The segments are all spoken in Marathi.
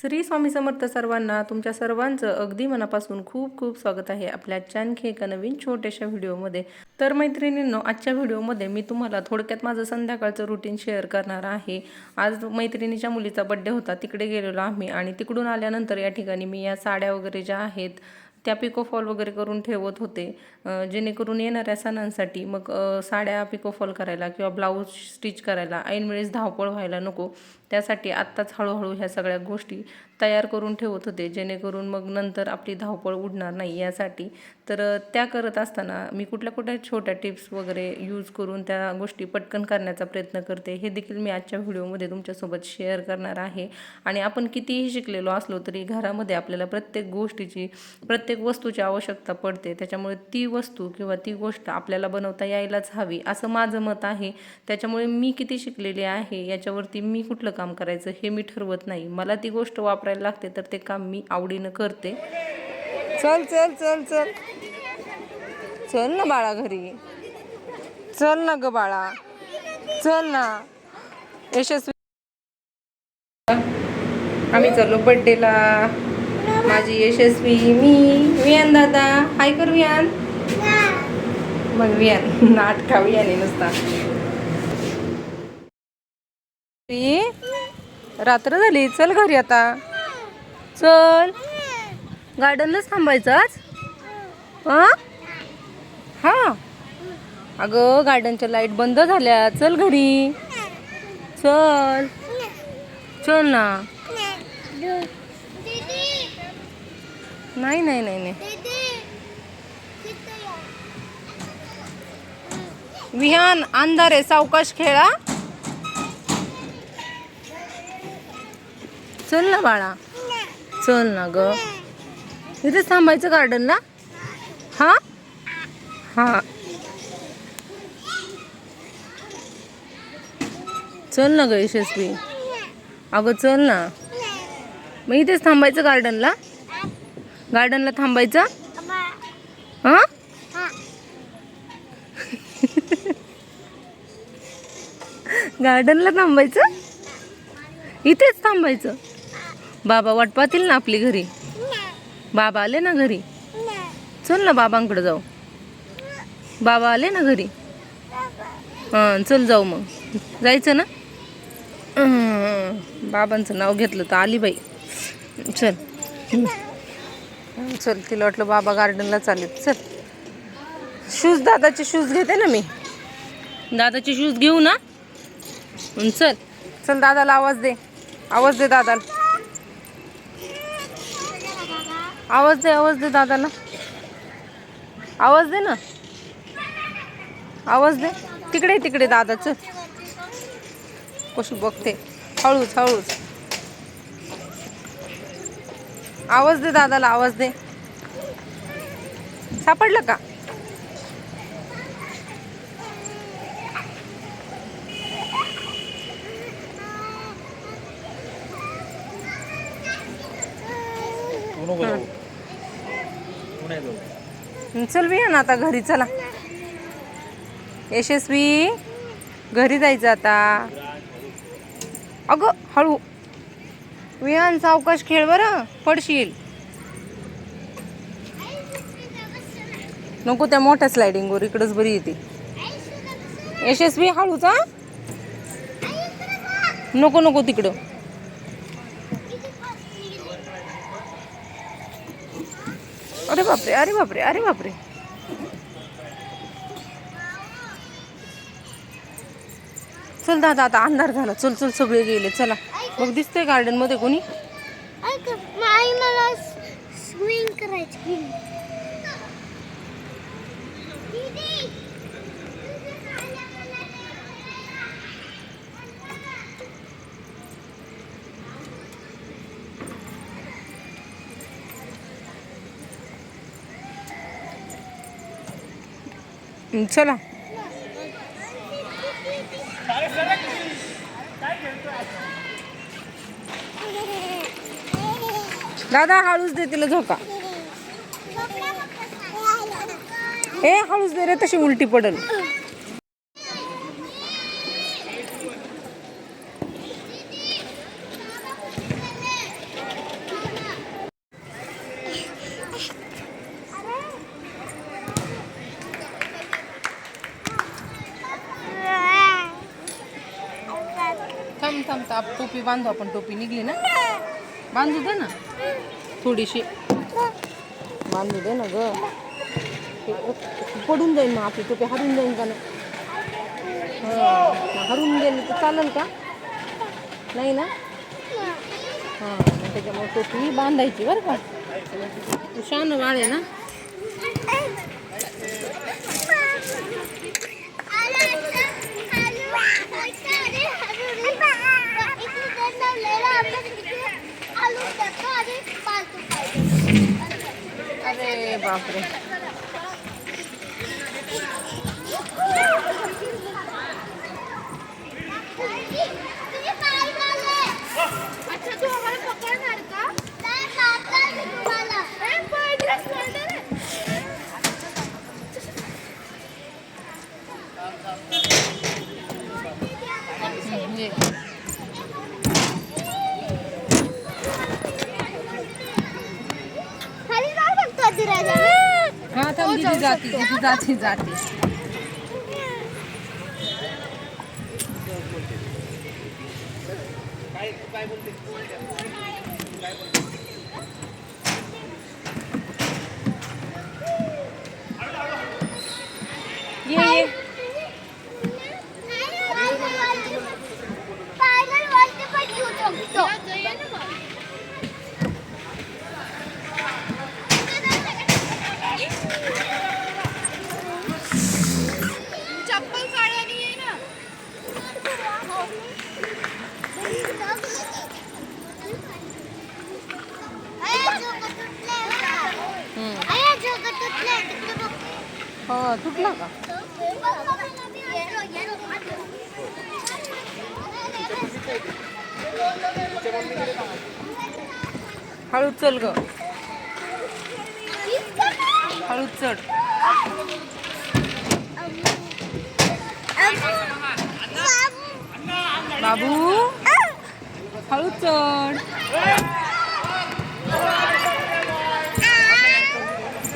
श्री स्वामी समर्थ सर्वांना तुमच्या सर्वांचं अगदी मनापासून खूप खूप स्वागत आहे आपल्या आणखी एका नवीन छोट्याशा व्हिडिओमध्ये. तर मैत्रिणींनो आजच्या व्हिडिओमध्ये मी तुम्हाला थोडक्यात माझं संध्याकाळचं रुटीन शेअर करणार आहे. आज मैत्रिणीच्या मुलीचा बड्डे होता तिकडे गेलेलो आम्ही आणि तिकडून आल्यानंतर या ठिकाणी मी या साड्या वगैरे ज्या आहेत त्या पिकोफॉल वगैरे करून ठेवत होते. जेणेकरून येणाऱ्या सणांसाठी मग साड्या पिकोफॉल करायला किंवा ब्लाऊज स्टिच करायला ऐनवेळेस धावपळ व्हायला नको. त्यासाठी आत्ताच हळूहळू ह्या सगळ्या गोष्टी तयार करून ठेवत होते. जेणेकरून मग नंतर आपली धावपळ उडणार नाही. यासाठी तर त्या करत असताना मी कुठल्या कुठल्या छोट्या टिप्स वगैरे यूज करून त्या गोष्टी पटकन करण्याचा प्रयत्न करते हे देखील मी आजच्या व्हिडिओमध्ये तुमच्यासोबत शेअर करणार आहे. आणि आपण कितीही शिकलेलो असलो तरी घरामध्ये आपल्याला प्रत्येक गोष्टीची प्रत्येक वस्तूची आवश्यकता पडते. त्याच्यामुळे ती वस्तू किंवा ती गोष्ट आपल्याला बनवता यायलाच हवी असं माझं मत आहे. त्याच्यामुळे मी किती शिकलेली आहे याच्यावरती मी कुठलं काम करायचं हे मी ठरवत नाही. मला ती गोष्ट वापरायला लागते तर ते काम मी आवडीनं करते. चल चल चल चल. चल ना बाळा घरी. चल ना ग बाळा. चल ना. यशस्वी. आम्ही चाललो बड्डेला माझी यशस्वी मी वियान दादा. हाय कर वियान मग वियान नाटका वियाने नुसता. रात्र झाली. चल घरी आता. चल. गार्डनलाच थांबायचं आज? हा? हां. अगं गार्डनच्या लाइट बंद झाल्या. चल घरी. चल. चल ना. नाही नाही नाही नाही. विहान अंधार आहे. सावकाश खेळा. चल ना बाळा. चल ना ग. इथेच थांबायचं गार्डनला हा? हा. चल ना ग यशस्वी. अगं चल ना. मग इथेच थांबायचं गार्डनला गार्डनला थांबायचं? हा? गार्डनला थांबायचं? इथेच थांबायचं. बाबा वाट पाहतील ना आपली घरी. बाबा आले ना घरी? चल ना बाबांकडे जाऊ. बाबा आले ना घरी? हां चल जाऊ मग. जायचं ना? बाबांचं नाव घेतलं तर आली बाई. चल. चल तिला वाटलं बाबा गार्डनला चालेल चल. शूज दादाचे शूज घेते ना मी. दादाचे शूज घेऊ ना? चल. चल दादाला आवाज दे. आवाज दे दादाला. आवाज दे आवाज दे दादाला. आवाज दे ना. आवाज दे. तिकडे तिकडे दादाचं. कशी बघते. हळूच हळूच. आवाज दे दादाला आवाज दे. सापडलं का हं, चल बी ना आता घरी चला. यशस्वी घरी जायचं आता. अगं हळू. विहान सावकाश खेळ बरं पडशील. नको त्या मोठ्या स्लायडिंगवर इकडंच बरी येते. यशस्वी हळूचा नको नको तिकडं. बापरे अरे बापरे अरे बापरे. चल दादा आता अंधार झाला. चल चल सगळे गेले. चला. मग दिसतंय गार्डनमध्ये कोणी? आई मला करायची. चला. दादा हळूच दे तिला झोका. ए हळूच दे रे तशी उलटी पडल आप टोपी बांधू आपण टोपी निघली ना? बांधू दे ना. थोडीशी. बांधू दे ना ग. पडून जाईल मग आपली टोपी हरून जाईल का नाही? हां हरून गेली तर चालेल का? नाही ना? हां त्याच्यामुळे टोपी बांधायची बरं का. शान वाळ आहे ना. अरे बापरे. अच्छा तू आम्हाला पकडणार का नाही मारणार मी तुम्हाला ए, पडलंच पडलं रे. ये. खाली जाऊ शकतो अधिराजा हा थांब दीदी जाते? दीदी जाते जाते। ये बाबू हळूच चढ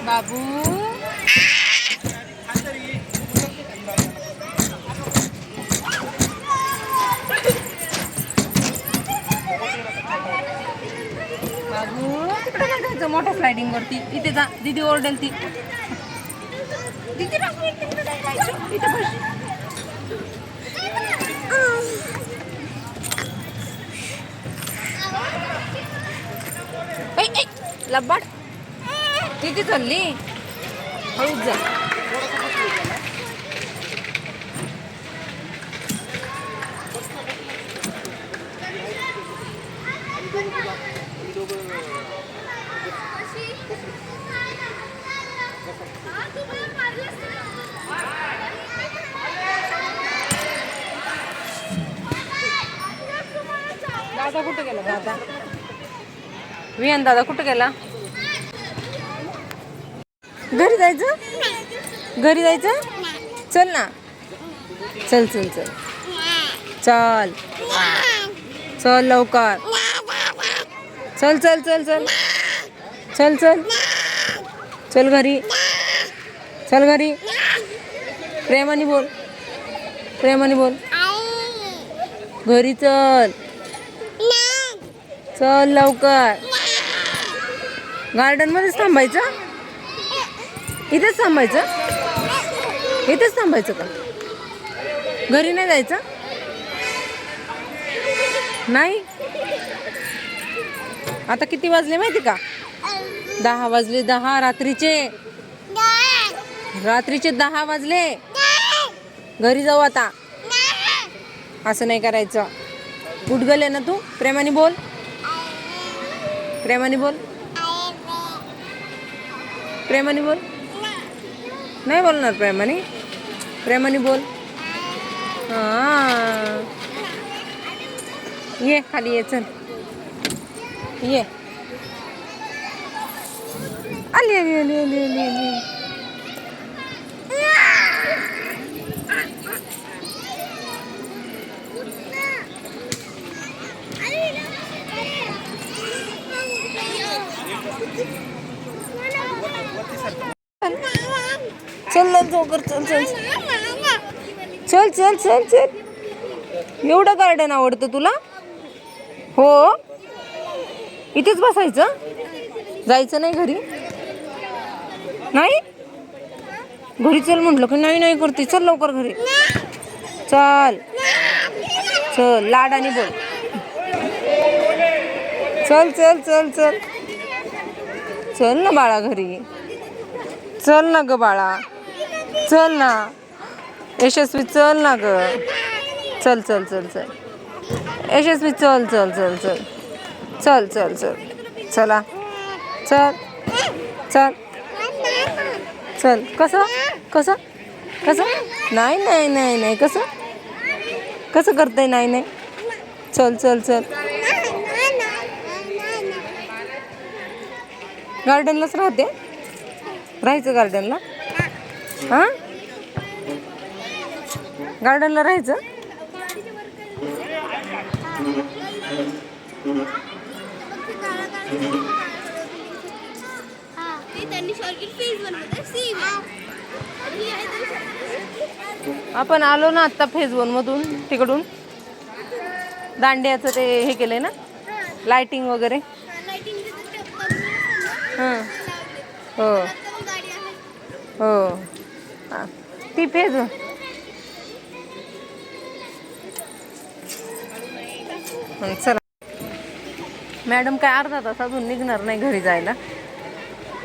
बाबू बाबू तिकडे काय जायचं मोठ्या स्लायडिंग वरती इथे जा दीदी ओरडेल ती दीदी राहू इथे तिकडे नाही जायचं. इथे बस. ऐ, ऐ, किती चालली हळूच जा. दादा कुठे गेला? दादा. विहान दादा कुठं गेला? घरी जायचं? घरी जायचं? चल ना. चल चल चल. चल. चल लवकर. चल चल चल चल. चल चल. चल घरी. चल घरी. प्रेमाने बोल. प्रेमाने बोल. घरी चल. चल लवकर. गार्डनमध्येच थांबायचं? इथेच थांबायचं? इथेच थांबायचं का? घरी नाही जायचं? नाही? आता किती वाजले माहिती का? दहा वाजले दहा रात्रीचे. रात्रीचे दहा वाजले. घरी जाऊ आता. असं नाही करायचं. उठगले ना तू? प्रेमाने बोल. प्रेमाने बोल. प्रेमाने बोल. नाही बोलणार प्रेमाने. प्रेमाने बोल. हां. ये खाली ये चल. ये. आली आली आली आली आली चल चल लवकर चल चल. चल चल चल चल. एवढं गार्डन आवडतं तुला? हो? इथेच बसायचं? जायचं नाही घरी? नाही? घरी चल म्हटलं की नाही नाही करते. चल लवकर घरी. चल. चल लाड आणि बोल. चल चल चल चल. चल ना बाळा घरी. चल ना ग बाळा. चल ना. यशस्वी चल ना ग. चल चल चल चल. यशस्वी चल चल चल चल. चल चल चल. चला. चल. चल. चल. कसं? कसं? कसं? नाही नाही नाही नाही. कसं? कसं करतंय नाही नाही? चल चल चल. गार्डनलाच राहते? राहायचं गार्डनला हां? गार्डनला राहायचं? आपण आलो ना आत्ता फेज वन मधून तिकडून. दांड्याचं ते हे केलंय ना? लाइटिंग वगैरे. हां. हो. हो. ती फेज चला. मॅडम काय अर्धा तास अजून निघणार नाही घरी जायला.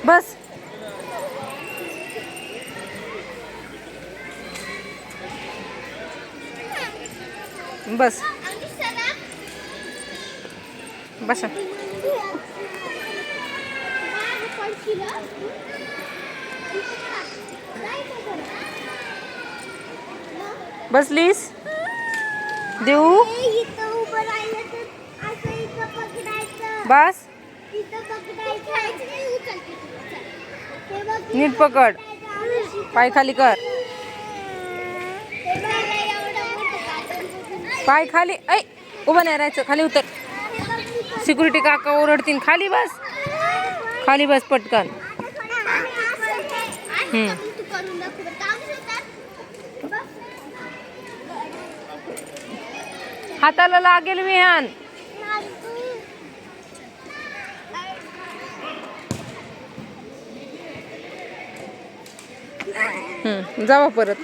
बस. बस. बसा. बसलीस देऊ. बस. नीट पकड. पाय खाली कर. पाय खाली. ऐ उभं नाही राहायचं. खाली उतर. सिक्युरिटी काका ओरडतील. खाली बस. खाली बस पटकन. हाताला लागेल विहान. जावा परत.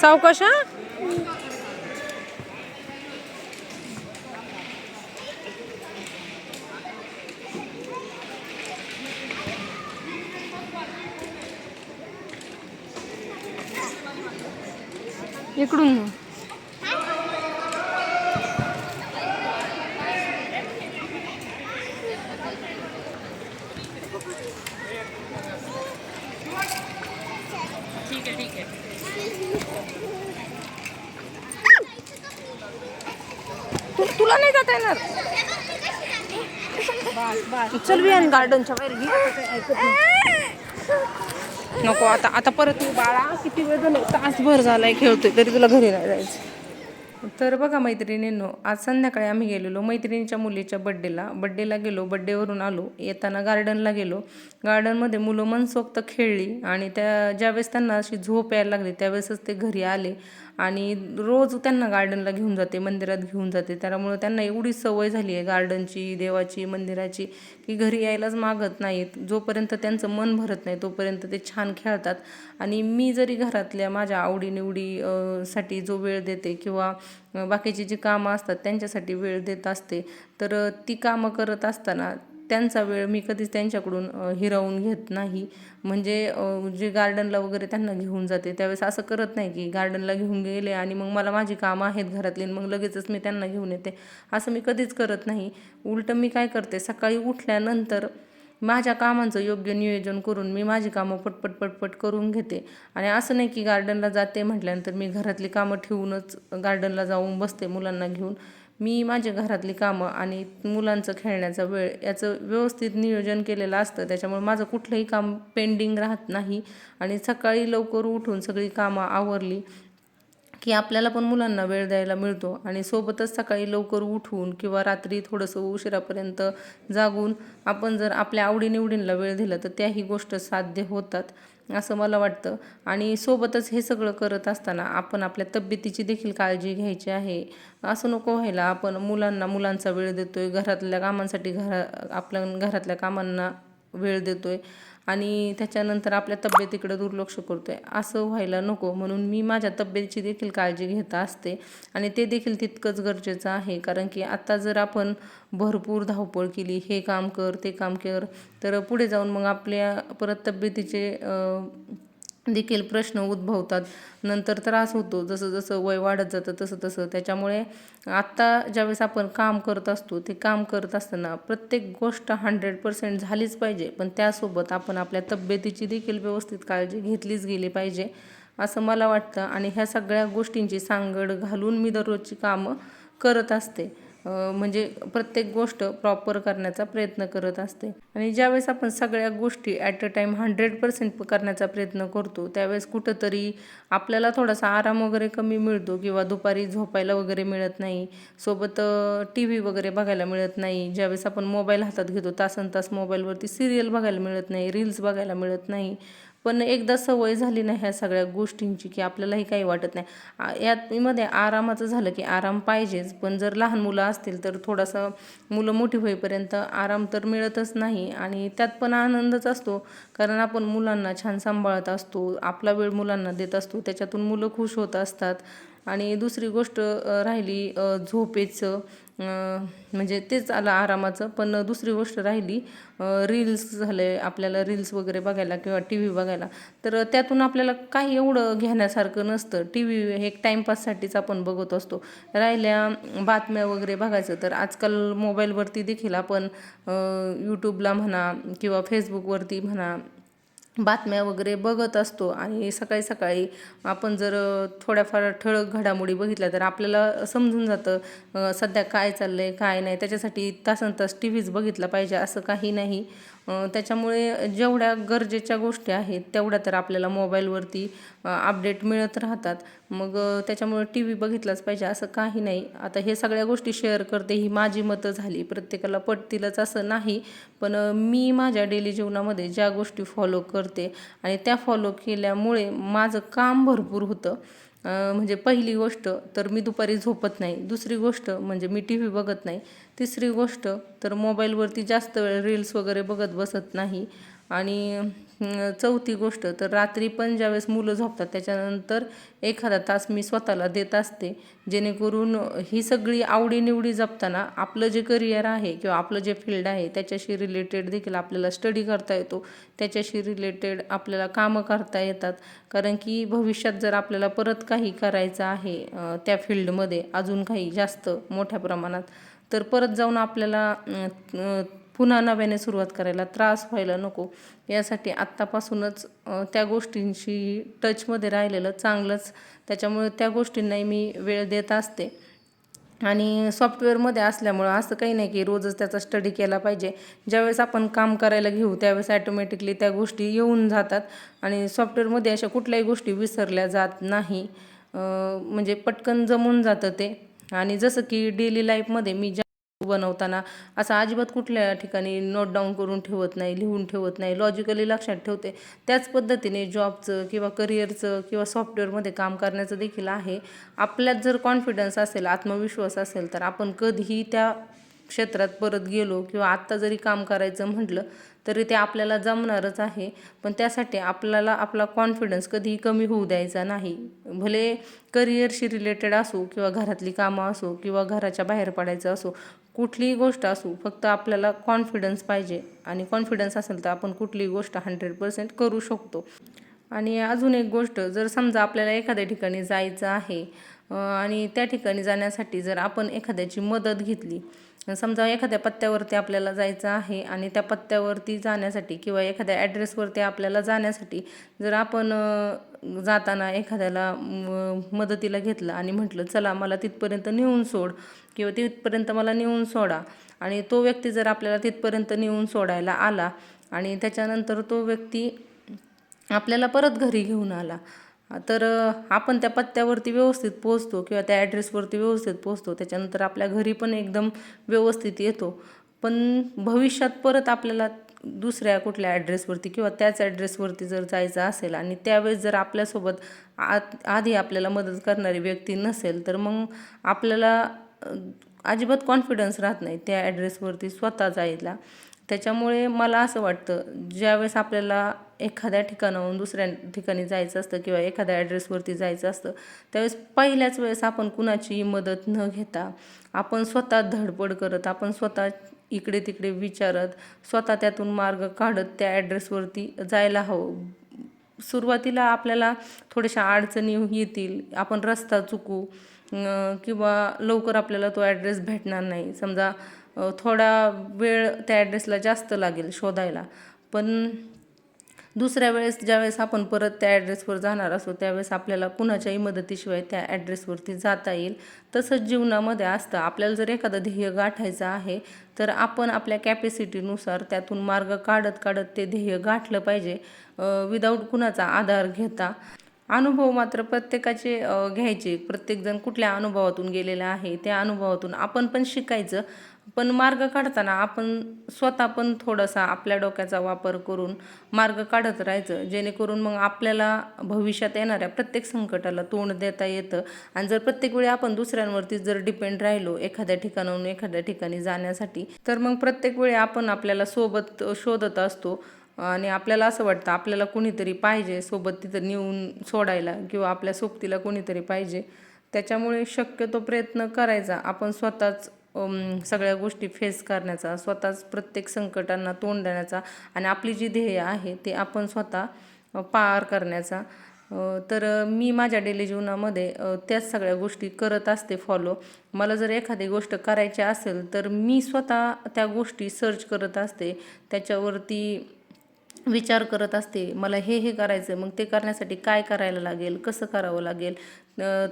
सावकाश हा? इकडून तु- तुला नाही जाता येणार? चल विहान गार्डनच्या बाहेर घे. नको आता आता परत तू बाळा किती वेळ झालं? तासभर झालाय खेळतोय तरी तुला घरी नाही जायचं. तर बघा मैत्रिणींनो आज संध्याकाळी आम्ही गेलेलो मैत्रिणीच्या मुलीच्या बड्डेला बड्डेला गेलो बड्डेवरून आलो येताना गार्डनला गेलो. गार्डनमध्ये मुलं मनसोक्त खेळली आणि त्या ज्यावेळेस त्यांना अशी झोप यायला लागली त्यावेळेसच ते घरी आले. आणि रोज त्यांना गार्डनला घेऊन जाते मंदिरात घेऊन जाते. त्यामुळं त्यांना एवढी सवय झाली आहे गार्डनची देवाची मंदिराची की घरी यायलाच मागत नाहीत. जोपर्यंत त्यांचं मन भरत नाही तोपर्यंत ते छान खेळतात. आणि मी जरी घरातल्या माझ्या आवडीनिवडी साठी जो वेळ देते किंवा बाकीची जी कामं असतात त्यांच्यासाठी वेळ देत असते तर ती कामं करत असताना त्यांचा वेळ मी कधीच त्यांच्याकडून हिरावून घेत नाही. म्हणजे जे गार्डनला वगैरे त्यांना घेऊन जाते त्यावेळेस असं करत नाही की गार्डनला घेऊन गेले आणि मग मला माझी कामं आहेत घरातली आणि मग लगेचच मी त्यांना घेऊन येते. असं मी कधीच करत नाही. उलटं मी काय करते सकाळी उठल्यानंतर माझ्या कामांचं योग्य नियोजन करून मी माझी कामं पटपट पटपट करून घेते. आणि असं नाही की गार्डनला जाते म्हटल्यानंतर मी घरातली कामं ठेवूनच गार्डनला जाऊन बसते मुलांना घेऊन. मी माझ्या घरातली कामं आणि मुलांचं खेळण्याचा वेळ याचं व्यवस्थित नियोजन केलेलं असतं. त्याच्यामुळे माझं कुठलंही काम पेंडिंग राहत नाही आणि सकाळी लवकर उठून सगळी कामं आवरली की आपल्याला पण मुलांना वेळ द्यायला मिळतो. आणि सोबतच सकाळी लवकर उठून किंवा रात्री थोडंसं उशिरापर्यंत जागून आपण जर आपल्या आवडीनिवडींना वेळ दिला तर त्याही गोष्ट साध्य होतात. असं मला वाटतं. आणि सोबतच हे सगळं करत असताना आपण आपल्या तब्येतीची देखील काळजी घ्यायची आहे. असं नको व्हायला. आपण मुलांना मुलांचा वेळ देतोय. घरातल्या कामांसाठी घरा आपल्या घरातल्या कामांना वेळ देतोय. आणि त्याच्यानंतर आपल्या तब्येतीकडे दुर्लक्ष करतो आहे असं व्हायला नको. म्हणून मी माझ्या तब्येतीची देखील काळजी घेत असते. आणि ते देखील तितकंच गरजेचं आहे. कारण की आत्ता जर आपण भरपूर धावपळ केली हे काम कर ते काम कर तर पुढे जाऊन मग आपल्या परत तब्येतीचे देखील प्रश्न उद्भवतात. नंतर त्रास होतो. जसं जसं वय वाढत जातं तसं तसं त्याच्यामुळे आत्ता ज्यावेळेस आपण काम करत असतो ते काम करत असताना प्रत्येक गोष्ट हंड्रेड पर्सेंट झालीच पाहिजे. पण त्यासोबत आपण आपल्या तब्येतीची देखील व्यवस्थित काळजी घेतलीच गेली पाहिजे असं मला वाटतं. आणि ह्या सगळ्या गोष्टींची सांगड घालून मी दररोजची कामं करत असते. म्हणजे प्रत्येक गोष्ट प्रॉपर करण्याचा प्रयत्न करत असते. आणि ज्यावेळेस आपण सगळ्या गोष्टी at a time hundred percent करण्याचा प्रयत्न करतो त्यावेळेस कुठंतरी आपल्याला थोडासा आराम वगैरे कमी मिळतो किंवा दुपारी झोपायला वगैरे मिळत नाही. सोबत टी व्ही वगैरे बघायला मिळत नाही. ज्यावेळेस आपण मोबाईल हातात घेतो तासन तास मोबाईलवरती सिरियल बघायला मिळत नाही रील्स बघायला मिळत नाही. पण एकदा सवय झाली नाही ह्या सगळ्या गोष्टींची की आपल्यालाही काही वाटत नाही. यातमध्ये आरामाचं झालं की आराम पाहिजेच. पण जर लहान मुलं असतील तर थोडासा मुलं मोठी होईपर्यंत आराम तर मिळतच नाही आणि त्यात पण आनंदच असतो. कारण आपण मुलांना छान सांभाळत असतो आपला वेळ मुलांना देत असतो त्याच्यातून मुलं खुश होत असतात. आणि दुसरी गोष्ट राहिली झोपेचं. म्हणजे तेच आलं आरामाचं. पण दुसरी गोष्ट राहिली रील्स झाले आपल्याला रील्स वगैरे बघायला किंवा टी व्ही बघायला. तर त्यातून आपल्याला काही एवढं घेण्यासारखं नसतं. टी व्ही एक टाईमपाससाठीच आपण बघत असतो. राहिल्या बातम्या वगैरे बघायचं तर आजकाल मोबाईलवरती देखील आपण यूट्यूबला म्हणा किंवा फेसबुकवरती म्हणा बातम्या वगैरे बघत असतो आणि सकाळी सकाळी आपण जर थोड्याफार ठळक घडामोडी बघितल्या तर आपल्याला समजून जातं सध्या काय चाललं आहे काय नाही. त्याच्यासाठी तासन तास टी व्हीच बघितला पाहिजे असं काही नाही. त्याच्यामुळे जेवढ्या गरजेच्या गोष्टी आहेत तेवढ्या तर आपल्याला मोबाईलवरती अपडेट मिळत राहतात. मग त्याच्यामुळे टी व्ही बघितलाच पाहिजे असं काही नाही. आता हे सगळ्या गोष्टी शेअर करते ही माझी मतं झाली. प्रत्येकाला पटतीलच असं नाही. पण मी माझ्या डेली जीवनामध्ये ज्या गोष्टी फॉलो करते आणि त्या फॉलो केल्यामुळे माझं काम भरपूर होतं. म्हणजे पहिली गोष्ट तर मी दुपारी झोपत नाही. दुसरी गोष्ट म्हणजे मी टी व्ही बघत नाही. तिसरी गोष्ट तर मोबाईलवरती जास्त वेळ रील्स वगैरे बघत बसत नाही. आणि चौथी गोष्ट तर रात्री पण ज्यावेळेस मुलं झोपतात त्याच्यानंतर एखादा तास मी स्वतःला देत असते. जेणेकरून ही सगळी आवडीनिवडी जपताना आपलं जे करिअर आहे किंवा आपलं जे फील्ड आहे त्याच्याशी रिलेटेड देखील आपल्याला स्टडी करता येतो. त्याच्याशी रिलेटेड आपल्याला कामं करता येतात. कारण की भविष्यात जर आपल्याला परत काही करायचं आहे त्या फील्डमध्ये अजून काही जास्त मोठ्या प्रमाणात तर परत जाऊन आपल्याला पुन्हा नव्याने सुरुवात करायला त्रास व्हायला नको. यासाठी आत्तापासूनच त्या गोष्टींशी टचमध्ये राहिलेलं चांगलंच. त्याच्यामुळे त्या गोष्टींनाही मी वेळ देत असते. आणि सॉफ्टवेअरमध्ये असल्यामुळं असं काही नाही की रोजच त्याचा स्टडी केला पाहिजे. ज्यावेळेस आपण काम करायला घेऊ त्यावेळेस ॲटोमॅटिकली त्या गोष्टी येऊन जातात. आणि सॉफ्टवेअरमध्ये अशा कुठल्याही गोष्टी विसरल्या जात नाही. म्हणजे पटकन जमून जातं ते. आणि जसं की डेली लाईफमध्ये मी ज्या बनवताना असं अजिबात कुठल्या ठिकाणी नोट डाऊन करून ठेवत नाही लिहून ठेवत नाही. लॉजिकली लक्षात ठेवते. त्याच पद्धतीने जॉबचं किंवा करिअरचं किंवा सॉफ्टवेअरमध्ये काम करण्याचं देखील आहे. आपल्यात जर कॉन्फिडन्स असेल आत्मविश्वास असेल तर आपण कधीही त्या क्षेत्रात परत गेलो किंवा आत्ता जरी काम करायचं म्हटलं तरी ते आपल्याला जमणारच आहे. पण त्यासाठी आपल्याला आपला कॉन्फिडन्स कधीही कमी होऊ द्यायचा नाही. भले करिअरशी रिलेटेड असो किंवा घरातली कामं असो किंवा घराच्या बाहेर पडायचं असो कुठलीही गोष्ट असो फक्त आपल्याला कॉन्फिडन्स पाहिजे. आणि कॉन्फिडन्स असेल तर आपण कुठलीही गोष्ट हंड्रेड पर्सेंट करू शकतो. आणि अजून एक गोष्ट जर समजा आपल्याला एखाद्या ठिकाणी जायचं आहे आणि त्या ठिकाणी जाण्यासाठी जर आपण एखाद्याची मदत घेतली समजा एखाद्या पत्त्यावरती आपल्याला जायचं आहे आणि त्या पत्त्यावरती जाण्यासाठी किंवा एखाद्या ॲड्रेसवरती आपल्याला जाण्यासाठी जर आपण जाताना एखाद्याला मदतीला घेतलं आणि म्हटलं चला मला तिथपर्यंत नेऊन सोड किंवा तिथपर्यंत मला नेऊन सोडा आणि तो व्यक्ती जर आपल्याला तिथपर्यंत नेऊन सोडायला आला आणि त्याच्यानंतर तो व्यक्ती आपल्याला परत घरी घेऊन आला तर आपण त्या पत्त्यावरती व्यवस्थित पोहोचतो किंवा त्या ॲड्रेसवरती व्यवस्थित पोहोचतो. त्याच्यानंतर आपल्या घरी पण एकदम व्यवस्थित येतो. पण भविष्यात परत आपल्याला दुसऱ्या कुठल्या ॲड्रेसवरती किंवा त्याच ॲड्रेसवरती जर जायचं असेल आणि त्यावेळेस जर आपल्यासोबत आत आधी आपल्याला मदत करणारी व्यक्ती नसेल तर मग आपल्याला अजिबात कॉन्फिडन्स राहत नाही त्या ॲड्रेसवरती स्वतः जायला. त्याच्यामुळे मला असं वाटतं ज्यावेळेस आपल्याला एखाद्या ठिकाणाहून दुसऱ्या ठिकाणी जायचं असतं किंवा एखाद्या ॲड्रेसवरती जायचं असतं त्यावेळेस पहिल्याच वेळेस आपण कुणाचीही मदत न घेता आपण स्वतः धडपड करत आपण स्वतः इकडे तिकडे विचारत स्वतः त्यातून मार्ग काढत त्या ॲड्रेसवरती जायला हवं. सुरुवातीला आपल्याला थोड्याशा अडचणी येतील आपण रस्ता चुकू किंवा लवकर आपल्याला तो ॲड्रेस भेटणार नाही. समजा थोडा वेळ त्या ॲड्रेसला जास्त लागेल शोधायला. पण दुसऱ्या वेळेस ज्यावेळेस आपण परत त्या ॲड्रेसवर जाणार असो त्यावेळेस आपल्याला कुणाच्याही मदतीशिवाय त्या ॲड्रेसवरती जाता येईल. तसंच जीवनामध्ये असतं. आपल्याला जर एखादं ध्येय गाठायचं आहे तर आपण आपल्या कॅपॅसिटीनुसार त्यातून मार्ग काढत काढत ते ध्येय गाठलं पाहिजे. विदाऊट कुणाचा आधार घेता. अनुभव मात्र प्रत्येकाचे घ्यायचे. प्रत्येकजण कुठल्या अनुभवातून गेलेला आहे त्या अनुभवातून आपण पण शिकायचं. पण मार्ग काढताना आपण स्वतः पण थोडासा आपल्या डोक्याचा वापर करून मार्ग काढत राहायचं. जेणेकरून मग आपल्याला भविष्यात येणाऱ्या प्रत्येक संकटाला तोंड देता येतं. आणि जर प्रत्येक वेळी आपण दुसऱ्यांवरती जर डिपेंड राहिलो एखाद्या ठिकाणाहून एखाद्या ठिकाणी जाण्यासाठी तर मग प्रत्येक वेळी आपण आपल्याला सोबत शोधत असतो. आणि आपल्याला असं वाटतं आपल्याला कुणीतरी पाहिजे सोबत तिथं नेऊन सोडायला किंवा आपल्या सोबतीला कोणीतरी पाहिजे. त्याच्यामुळे शक्यतो प्रयत्न करायचा. आपण स्वतःच सगळ्या गोष्टी फेस करण्याचा स्वतःच प्रत्येक संकटांना तोंड देण्याचा आणि आपली जी ध्येय आहे ते आपण स्वतः पार करण्याचा. तर मी माझ्या डेली जीवनामध्ये त्याच सगळ्या गोष्टी करत असते फॉलो मला जर एखादी गोष्ट करायची असेल तर मी स्वतः त्या गोष्टी सर्च करत असते. त्याच्यावरती विचार करत असते मला हे हे करायचं मग ते करण्यासाठी काय करायला लागेल? कसं करावं लागेल?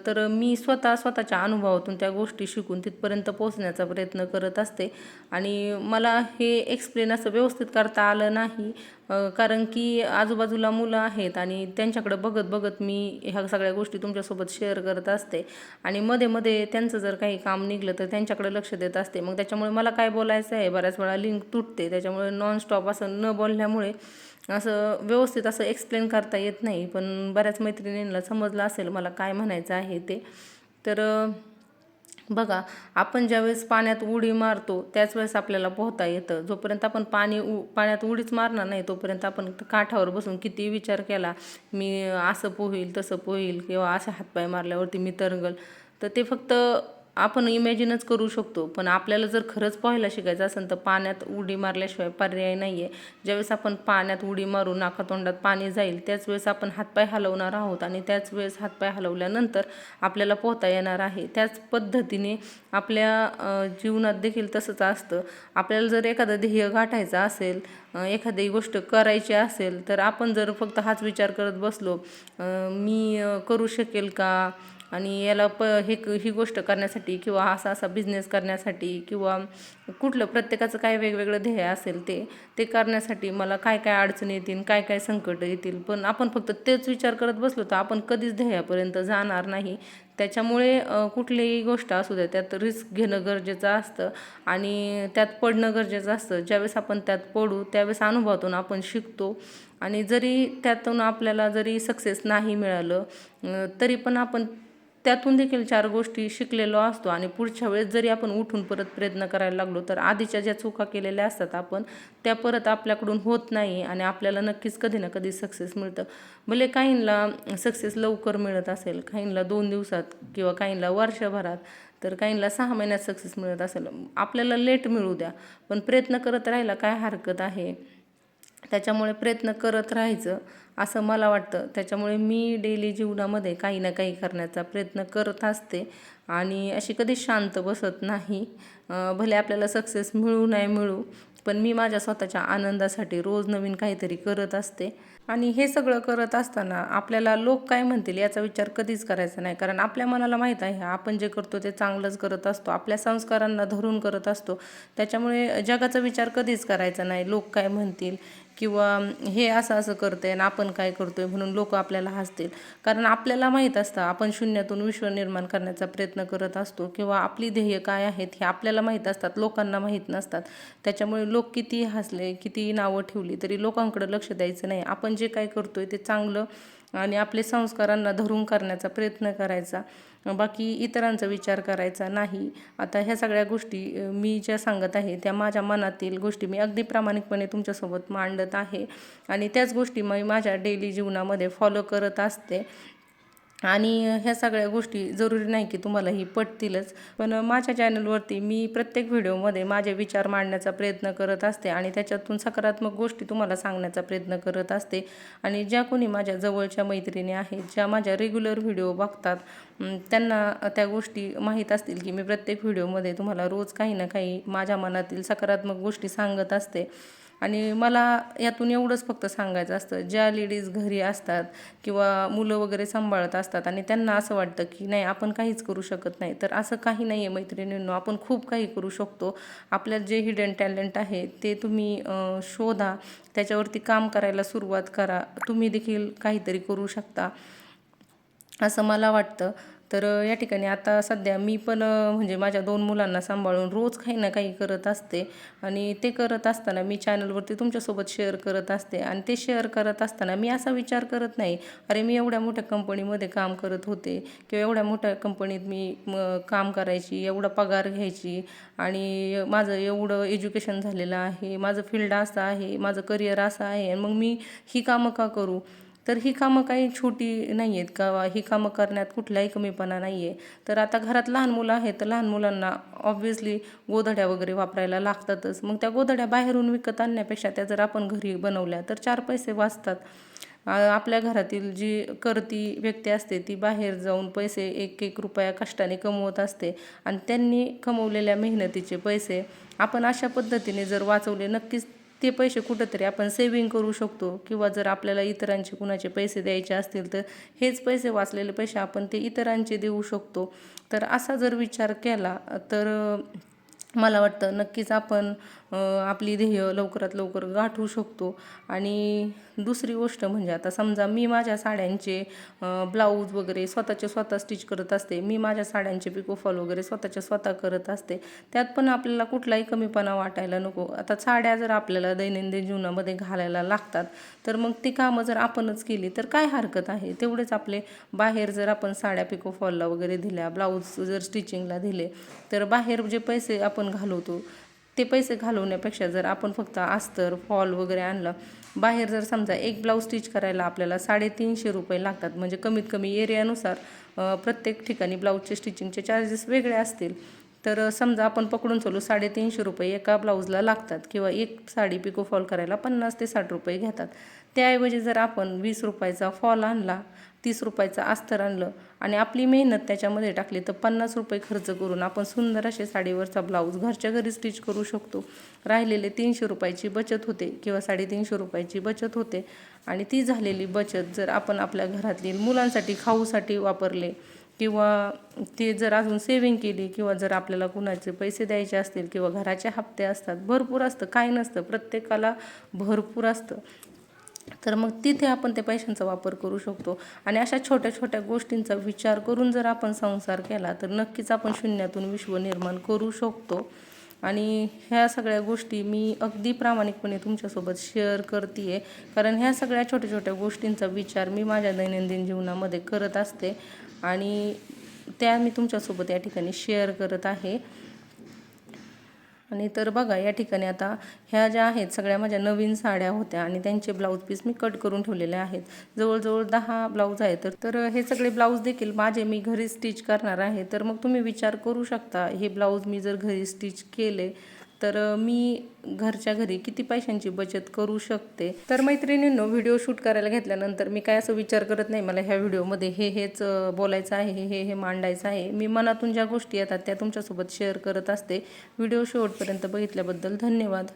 तर मी स्वतः स्वतःच्या अनुभवातून त्या गोष्टी शिकून तिथपर्यंत पोहोचण्याचा प्रयत्न करत असते. आणि मला हे एक्सप्लेन असं व्यवस्थित करता आलं नाही कारण की आजूबाजूला मुलं आहेत आणि त्यांच्याकडं बघत बघत मी ह्या सगळ्या गोष्टी तुमच्यासोबत शेअर करत असते. आणि मध्ये मध्ये त्यांचं जर काही काम निघलं तर त्यांच्याकडे लक्ष देत असते. मग त्याच्यामुळे मला काय बोलायचं आहे? बऱ्याच वेळा लिंक तुटते. त्याच्यामुळे नॉनस्टॉप असं न बोलल्यामुळे असं व्यवस्थित असं एक्सप्लेन करता येत नाही पण बऱ्याच मैत्रिणींना समजलं असेल मला काय म्हणायचं आहे ते. तर बघा आपण ज्यावेळेस पाण्यात उडी मारतो त्याच वेळेस आपल्याला पोहता येतं. जोपर्यंत आपण पाणी उ पाण्यात उडीच मारणार नाही तोपर्यंत आपण काठावर बसून किती विचार केला मी असं पोहील तसं पोहील किंवा असे हातपाय मारल्यावरती मी तरंगल. तर ते फक्त आपण इमॅजिनच करू शकतो. पण आपल्याला जर खरंच पोहायला शिकायचं असेल तर पाण्यात उडी मारल्याशिवाय पर्याय नाही आहे ज्यावेळेस आपण पाण्यात उडी मारू नाकातोंडात पाणी जाईल त्याच वेळेस आपण हातपाय हलवणार आहोत आणि त्याच वेळेस हातपाय हलवल्यानंतर आपल्याला पोहता येणार आहे. त्याच पद्धतीने आपल्या जीवनात देखील तसंच असतं. आपल्याला जर एखादं ध्येय गाठायचं असेल एखादी गोष्ट करायची असेल तर आपण जर फक्त हाच विचार करत बसलो मी करू शकेल का? आणि याला प हे ही गोष्ट करण्यासाठी किंवा असा असा बिझनेस करण्यासाठी किंवा कुठलं प्रत्येकाचं काय वेगवेगळं ध्येय असेल ते ते करण्यासाठी मला काय काय अडचणी येतील काय काय संकट येतील. पण आपण फक्त तेच विचार करत बसलो तर आपण कधीच ध्येयापर्यंत जाणार नाही. त्याच्यामुळे कुठलीही गोष्ट असू द्या त्यात रिस्क घेणं गरजेचं असतं आणि त्यात पडणं गरजेचं असतं. ज्यावेळेस आपण त्यात पडू त्यावेळेस अनुभवातून आपण शिकतो आणि जरी त्यातून आपल्याला जरी सक्सेस नाही मिळालं तरी पण आपण त्यातून देखील चार गोष्टी शिकलेलो असतो आणि पुढच्या वेळेस जरी आपण उठून परत प्रयत्न करायला लागलो तर आधीच्या ज्या चुका केलेल्या असतात आपण त्या परत आपल्याकडून होत नाही आणि आपल्याला नक्कीच कधी ना कधी सक्सेस मिळतं. भले काहींना सक्सेस लवकर मिळत असेल काहींना दोन दिवसात किंवा काहींना वर्षभरात तर काहींना सहा महिन्यात सक्सेस मिळत असेल. आपल्याला लेट मिळू द्या पण प्रयत्न करत राहायला काय हरकत आहे? त्याच्यामुळे प्रयत्न करत राहायचं असं मला वाटतं. त्याच्यामुळे मी डेली जीवनामध्ये काही ना काही करण्याचा प्रयत्न करत असते. आणि अशी कधीच शांत बसत नाही. भले आपल्याला सक्सेस मिळू नाही मिळू पण मी माझ्या स्वतःच्या आनंदासाठी रोज नवीन काहीतरी करत असते. आणि हे सगळं करत असताना आपल्याला लोक काय म्हणतील याचा विचार कधीच करायचा नाही. कारण आपल्या मनाला माहीत आहे आपण जे करतो ते चांगलंच करत असतो. आपल्या संस्कारांना धरून करत असतो. त्याच्यामुळे जगाचा विचार कधीच करायचा नाही. लोक काय म्हणतील किंवा हे असं असं करतंय आणि आपण काय करतोय म्हणून लोक आपल्याला हसतील. कारण आपल्याला माहीत असतं आपण शून्यातून विश्व निर्माण करण्याचा प्रयत्न करत असतो किंवा आपली ध्येय काय आहेत हे आपल्याला माहीत असतात लोकांना माहीत नसतात. त्याच्यामुळे लोक किती हसले किती नावं ठेवली तरी लोकांकडे लक्ष द्यायचं नाही. आपण जे काय करतोय ते चांगलं आणि आपले संस्कारांना धरून करण्याचा प्रयत्न करायचा. बाकी इतरांचा विचार करायचा नाही. आता ह्या सगळ्या गोष्टी मी ज्या सांगत आहे त्या माझ्या मनातील गोष्टी मी अगदी प्रामाणिकपणे तुमच्यासोबत मांडत आहे. आणि त्याच गोष्टी मी माझ्या डेली जीवनामध्ये फॉलो करत असते. आणि ह्या सगळ्या गोष्टी जरुरी नाही की तुम्हाला ही पटतीलच. पण माझ्या चॅनलवरती मी प्रत्येक व्हिडिओमध्ये माझे विचार मांडण्याचा प्रयत्न करत असते आणि त्याच्यातून सकारात्मक गोष्टी तुम्हाला सांगण्याचा प्रयत्न करत असते. आणि ज्या कोणी माझ्या जवळच्या मैत्रिणी आहेत ज्या माझ्या रेग्युलर व्हिडिओ बघतात त्यांना त्या गोष्टी माहीत असतील की मी प्रत्येक व्हिडिओमध्ये तुम्हाला रोज काही ना काही माझ्या मनातील सकारात्मक गोष्टी सांगत असते. आणि मला यातून एवढंच फक्त सांगायचं असतं ज्या लेडीज घरी असतात किंवा मुलं वगैरे सांभाळत असतात आणि त्यांना असं वाटतं की नाही आपण काहीच करू शकत नाही. तर असं काही नाही आहे मैत्रिणींनो आपण खूप काही करू शकतो. आपल्यात जे हिडन टॅलेंट आहे ते तुम्ही शोधा. त्याच्यावरती काम करायला सुरुवात करा. तुम्ही देखील काहीतरी करू शकता. असं मला वाटतं. तर या ठिकाणी आता सध्या मी पण म्हणजे माझ्या दोन मुलांना सांभाळून रोज काही ना काही करत असते. आणि ते करत असताना मी चॅनलवरती तुमच्यासोबत शेअर करत असते. आणि ते शेअर करत असताना मी असा विचार करत नाही अरे मी एवढ्या मोठ्या कंपनीमध्ये काम करत होते किंवा एवढ्या मोठ्या कंपनीत मी म काम करायची एवढा पगार घ्यायची आणि माझं एवढं एज्युकेशन झालेलं आहे माझं फील्ड असं आहे माझं करिअर असं आहे आणि मग मी ही कामं का करू? तर ही कामं काही छोटी नाही आहेत का? ही कामं करण्यात कुठलाही कमीपणा नाही आहे तर आता घरात लहान मुलं आहेत तर लहान मुलांना ऑब्व्हियसली गोधड्या वगैरे वापरायला लागतातच. मग त्या गोधड्या बाहेरून विकत आणण्यापेक्षा त्या जर आपण घरी बनवल्या तर चार पैसे वाचतात. आपल्या घरातील जी करती व्यक्ती असते ती बाहेर जाऊन पैसे एक एक रुपया कष्टाने कमवत असते आणि त्यांनी कमवलेल्या मेहनतीचे पैसे आपण अशा पद्धतीने जर वाचवले नक्कीच ते पैसे कुठंतरी आपण सेविंग करू शकतो किंवा जर आपल्याला इतरांचे कुणाचे पैसे द्यायचे असतील तर हेच पैसे वाचलेले पैसे आपण ते इतरांचे देऊ शकतो. तर असा जर विचार केला तर मला वाटतं नक्कीच आपण आपली ध्येय लवकरात लवकर गाठवू शकतो. आणि दुसरी गोष्ट म्हणजे आता समजा मी माझ्या साड्यांचे ब्लाऊज वगैरे स्वतःचे स्वतः स्टिच करत असते. मी माझ्या साड्यांचे पिकोफॉल वगैरे स्वतःच्या स्वतः करत असते. त्यात पण आपल्याला कुठलाही कमीपणा वाटायला नको. आता साड्या जर आपल्याला दैनंदिन जीवनामध्ये घालायला लागतात तर मग ती कामं जर आपणच केली तर काय हरकत आहे? तेवढेच आपले बाहेर जर आपण साड्या पिकोफॉलला वगैरे दिल्या ब्लाऊज जर स्टिचिंगला दिले तर बाहेर जे पैसे आपण घालवतो ते पैसे घालवण्यापेक्षा जर आपण फक्त अस्तर फॉल वगैरे आणलं बाहेर जर समजा एक ब्लाऊज स्टिच करायला आपल्याला साडेतीनशे रुपये लागतात म्हणजे कमीत कमी एरियानुसार प्रत्येक ठिकाणी ब्लाऊजचे स्टिचिंगचे चार्जेस वेगळे असतील तर समजा आपण पकडून चालू साडेतीनशे रुपये एका ब्लाऊजला लागतात किंवा एक साडी पिको फॉल करायला पन्नास ते साठ रुपये घेतात. त्याऐवजी जर आपण वीस रुपयाचा फॉल आणला तीस रुपयाचं अस्तर आणलं आणि आपली मेहनत त्याच्यामध्ये टाकली तर पन्नास रुपये खर्च करून आपण सुंदर असे साडीवरचा ब्लाऊज घरच्या घरी स्टिच करू शकतो. राहिलेले तीनशे रुपयाची बचत होते किंवा साडेतीनशे रुपयाची बचत होते आणि ती झालेली बचत जर आपण आपल्या घरातली मुलांसाठी खाऊसाठी वापरले किंवा ते जर अजून सेविंग केली किंवा जर आपल्याला कुणाचे पैसे द्यायचे असतील किंवा घराचे हप्ते असतात भरपूर असतं काय नसतं प्रत्येकाला भरपूर असतं. तर मग तिथे आपण त्या पैशांचा वापर करू शकतो. आणि अशा छोट्या छोट्या गोष्टींचा विचार करून जर आपण संसार केला तर नक्कीच आपण शून्यातून विश्व निर्माण करू शकतो. आणि ह्या सगळ्या गोष्टी मी अगदी प्रामाणिकपणे तुमच्यासोबत शेअर करते आहे कारण ह्या सगळ्या छोट्या छोट्या गोष्टींचा विचार मी माझ्या दैनंदिन जीवनामध्ये करत असते. आणि त्या मी तुमच्यासोबत या ठिकाणी शेअर करत आहे. आणि तर बघा या ठिकाणी आता ह्या ज्या आहेत सगळ्या माझ्या नवीन साड्या होत्या आणि त्यांचे ब्लाऊज पीस मी कट करून ठेवलेले आहेत. जवळजवळ दहा ब्लाऊज आहेत. तर तर हे सगळे ब्लाऊज देखील माझे मी घरी स्टिच करणार आहे. तर मग तुम्ही विचार करू शकता हे ब्लाऊज मी जर घरी स्टिच केले तर मी घरच्या घरी किती पैशांची बचत करू शकते? तर मैत्रिणींनो व्हिडिओ शूट करायला घेतल्यानंतर मी काय असं विचार करत नाही मला ह्या व्हिडिओमध्ये हे हेच बोलायचं आहे हे हे हे मांडायचं आहे. मी मनातून ज्या गोष्टी येतात त्या तुमच्यासोबत शेअर करत असते. व्हिडिओ शेवटपर्यंत बघितल्याबद्दल धन्यवाद.